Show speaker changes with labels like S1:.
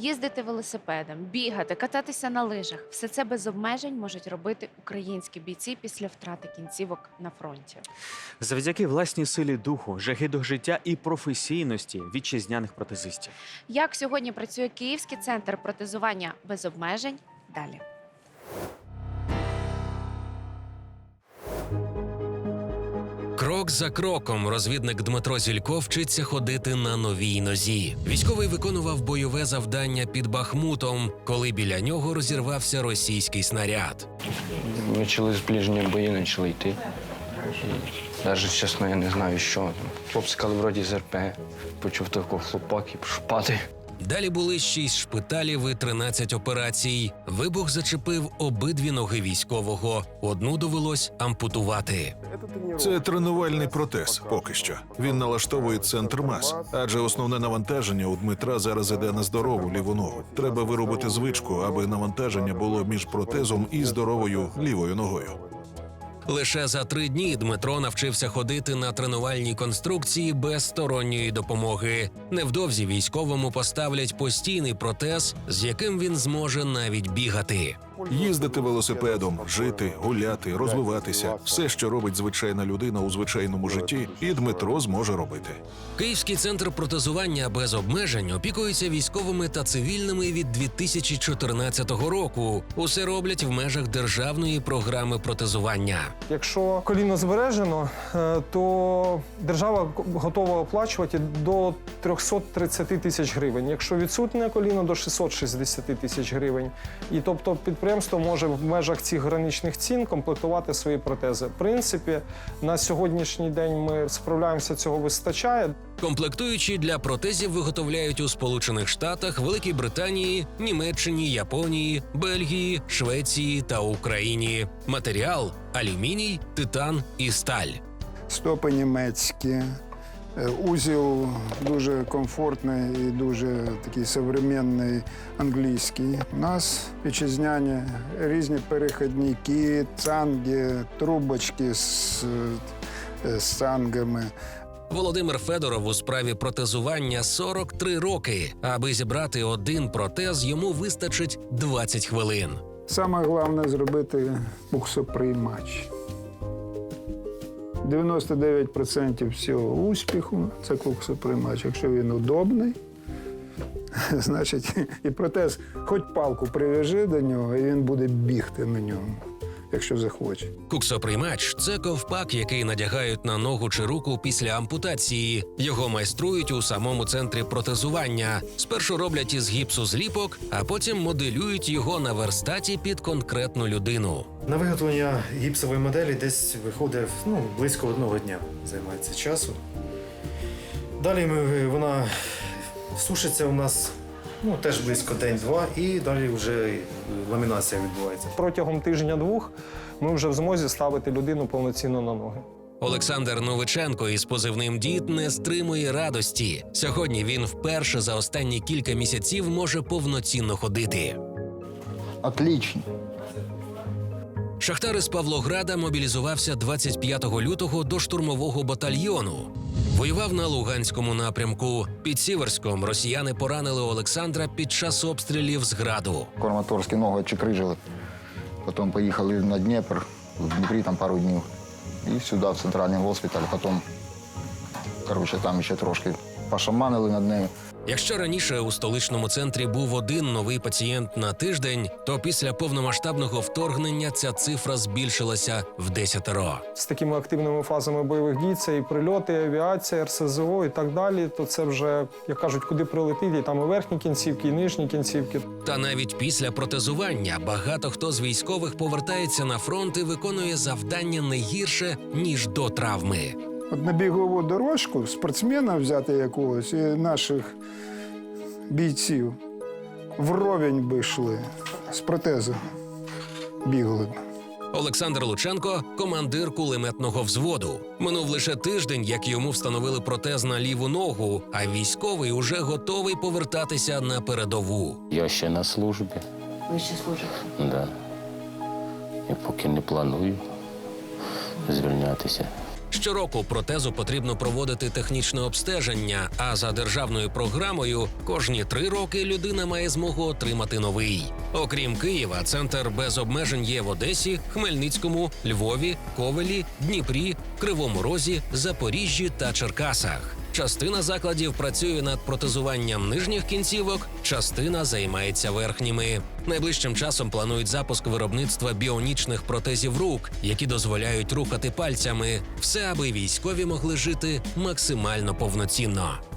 S1: Їздити велосипедом, бігати, кататися на лижах все це без обмежень можуть робити українські бійці після втрати кінцівок на фронті.
S2: Завдяки власній силі духу, жаги до життя і професійності вітчизняних протезистів.
S1: Як сьогодні працює Київський центр протезування без обмежень? Далі.
S3: За кроком розвідник Дмитро Зілько вчиться ходити на новій нозі. Військовий виконував бойове завдання під Бахмутом, коли біля нього розірвався російський снаряд.
S4: Почали зближені бої, почали йти. І навіть чесно, я не знаю, що там. Хлопці вроді з РП. Почув такого хлопак і пішов.
S3: Далі були шість шпиталів і 13 операцій. Вибух зачепив обидві ноги військового. Одну довелось ампутувати.
S5: Це тренувальний протез поки що. Він налаштовує центр мас, адже основне навантаження у Дмитра зараз іде на здорову ліву ногу. Треба виробити звичку, аби навантаження було між протезом і здоровою лівою ногою.
S3: Лише за три дні Дмитро навчився ходити на тренувальній конструкції без сторонньої допомоги. Невдовзі військовому поставлять постійний протез, з яким він зможе навіть бігати.
S5: Їздити велосипедом, жити, гуляти, розвиватися все, що робить звичайна людина у звичайному житті, і Дмитро зможе робити.
S3: Київський центр протезування без обмежень опікується військовими та цивільними від 2014 року. Усе роблять в межах державної програми протезування.
S6: Якщо коліно збережено, е, то держава готова оплачувати до 330 тисяч гривень. Якщо відсутнє коліно, до 660 тисяч гривень. І тобто підприємство може в межах цих граничних цін комплектувати свої протези. В принципі, на сьогоднішній день ми справляємося, цього вистачає.
S3: Комплектуючі для протезів виготовляють у Сполучених Штатах, Великій Британії, Німеччині, Японії, Бельгії, Швеції та Україні. Матеріал алюміній, титан і сталь.
S7: стопи німецькі, узіл дуже комфортний і дуже такий современний англійський. У нас вітчизняні різні перехідники, цанги, трубочки з, е, з цангами.
S3: Володимир Федоров у справі протезування 43 роки. Аби зібрати один протез, йому вистачить 20 хвилин.
S7: Саме головне зробити буксоприймач. 99% всього успіху це куксоприймач. Якщо він удобний, значить і протез, хоч палку прив'яжи до нього, і він буде бігти на ньому, якщо захоче.
S3: Куксоприймач це ковпак, який надягають на ногу чи руку після ампутації. Його майструють у самому центрі протезування. Спершу роблять із гіпсу зліпок, а потім моделюють його на верстаті під конкретну людину.
S8: На виготовлення гіпсової моделі десь виходить ну, близько одного дня займається часу. Далі ми, вона сушиться у нас ну, теж близько день-два, і далі вже ламінація відбувається.
S6: Протягом тижня-двох ми вже в змозі ставити людину повноцінно на ноги.
S3: Олександр Новиченко із позивним дід не стримує радості. Сьогодні він вперше за останні кілька місяців може повноцінно ходити.
S9: Отлично.
S3: Шахтар із Павлограда мобілізувався 25 лютого до штурмового батальйону. Воював на Луганському напрямку. Під Сіверськом росіяни поранили Олександра під час обстрілів з граду.
S9: Корматорські ноги чекрижили. Потім поїхали на Дніпр, в Дніпрі там пару днів. І сюди, в центральний госпіталь. Потім, коротше, там ще трошки пошаманили над нею.
S3: Якщо раніше у столичному центрі був один новий пацієнт на тиждень, то після повномасштабного вторгнення ця цифра збільшилася в десятеро.
S6: З такими активними фазами бойових дій це і прильоти, і авіація, РСЗО і так далі. То це вже, як кажуть, куди прилетить, і там і верхні кінцівки, і нижні кінцівки.
S3: Та навіть після протезування багато хто з військових повертається на фронт і виконує завдання не гірше ніж до травми.
S7: От на бігову дорожку спортсмена взяти якогось і наших бійців вровень би йшли з протезом бігли б.
S3: Олександр Лученко командир кулеметного взводу. Минув лише тиждень, як йому встановили протез на ліву ногу, а військовий уже готовий повертатися на передову.
S4: Я ще на службі.
S1: Ви ще служите?
S4: Да. І поки не планую звільнятися.
S3: Щороку протезу потрібно проводити технічне обстеження, а за державною програмою кожні три роки людина має змогу отримати новий. Окрім Києва, центр без обмежень є в Одесі, Хмельницькому, Львові, Ковелі, Дніпрі, Кривому Розі, Запоріжжі та Черкасах. Частина закладів працює над протезуванням нижніх кінцівок, частина займається верхніми. Найближчим часом планують запуск виробництва біонічних протезів рук, які дозволяють рухати пальцями. Все, аби військові могли жити максимально повноцінно.